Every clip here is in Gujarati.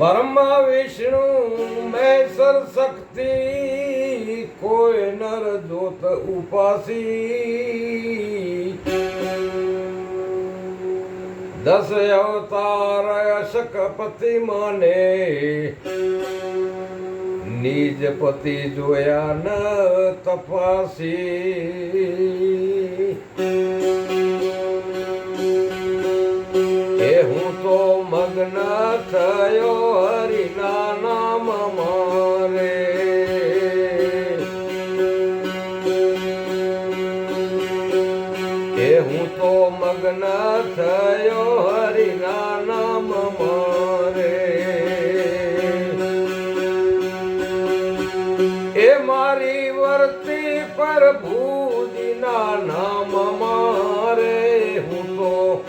ब्रह्मा विष्णु महेश्वर शक्ति कोई नर जोत उपासी दस अवतार अशक पति माने निज पति जोया न तपासी થયો હરિના નામ મારે. એ હું તો મગ્ન થયો હરિના નામ મારે. એ મારી વર્તી પર ભૂજીના નામ મારે. હું તો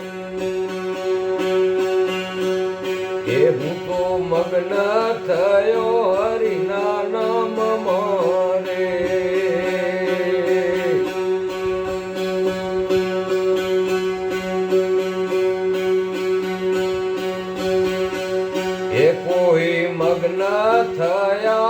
તો મગ્ન થયો હરિના નામ મારે. એ કોઈ મગ્ન થયા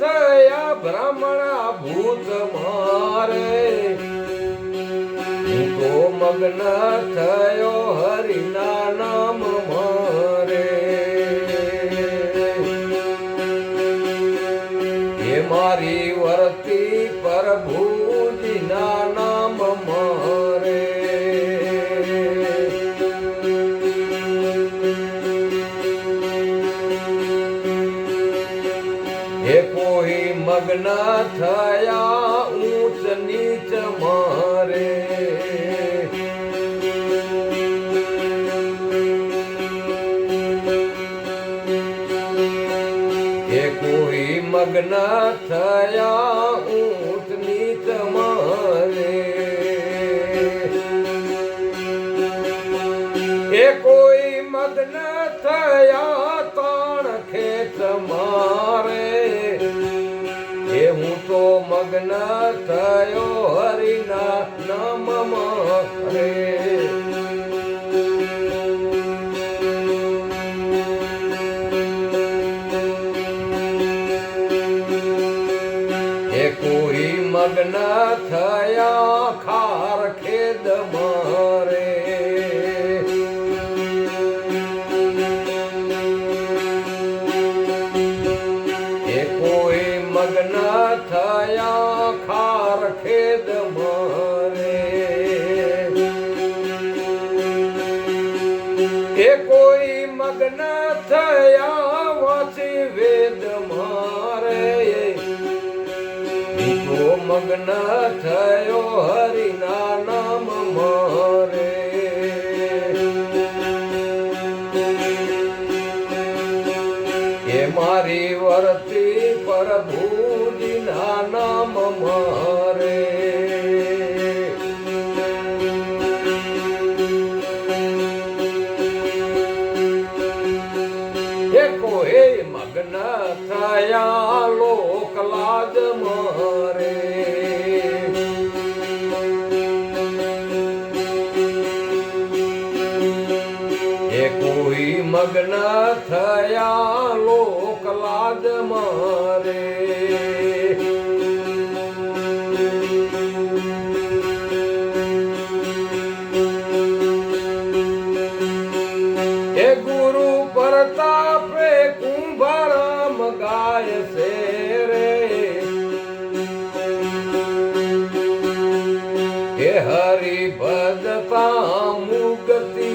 થયા બ્રાહ્મણ ભૂત મારે. હું તો મગ્ન થયો હરિના નામ મારે. એ મારી વરતી પર ભૂજીના નામ મારે. મગ્ન થયા, ઊંચ નીચ મારે. એ કોઈ મગ્ન થયા, ઊંચ નીચ મારે. એ કોઈ મગ્ન થયા મગ્ન થયો હરિના નમ મારે થયા ખાર ખેદ મારે. કોઈ મગ્ન થયા વાંચી વેદ મારે. તો મગ્ન થયો હરિના નામ મારે. એ મારી મગ્ન થયા લોક લાજ મારે. હરિ ભજતા મુક્તિ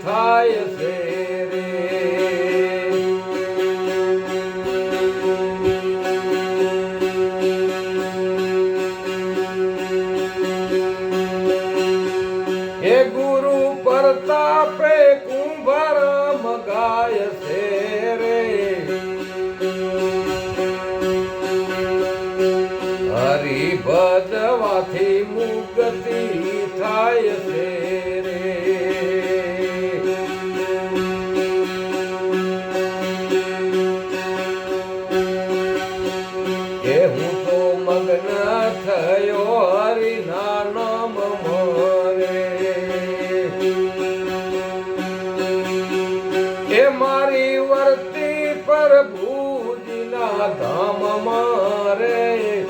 થાય છે રે હે ગુરુ પરતાપે કુંભારામ મુક્તિ થાય છે રે તો મગ્ન થયો હરિના નામ એ મારી વર્તી પ્રભુજીના ધામ મારે.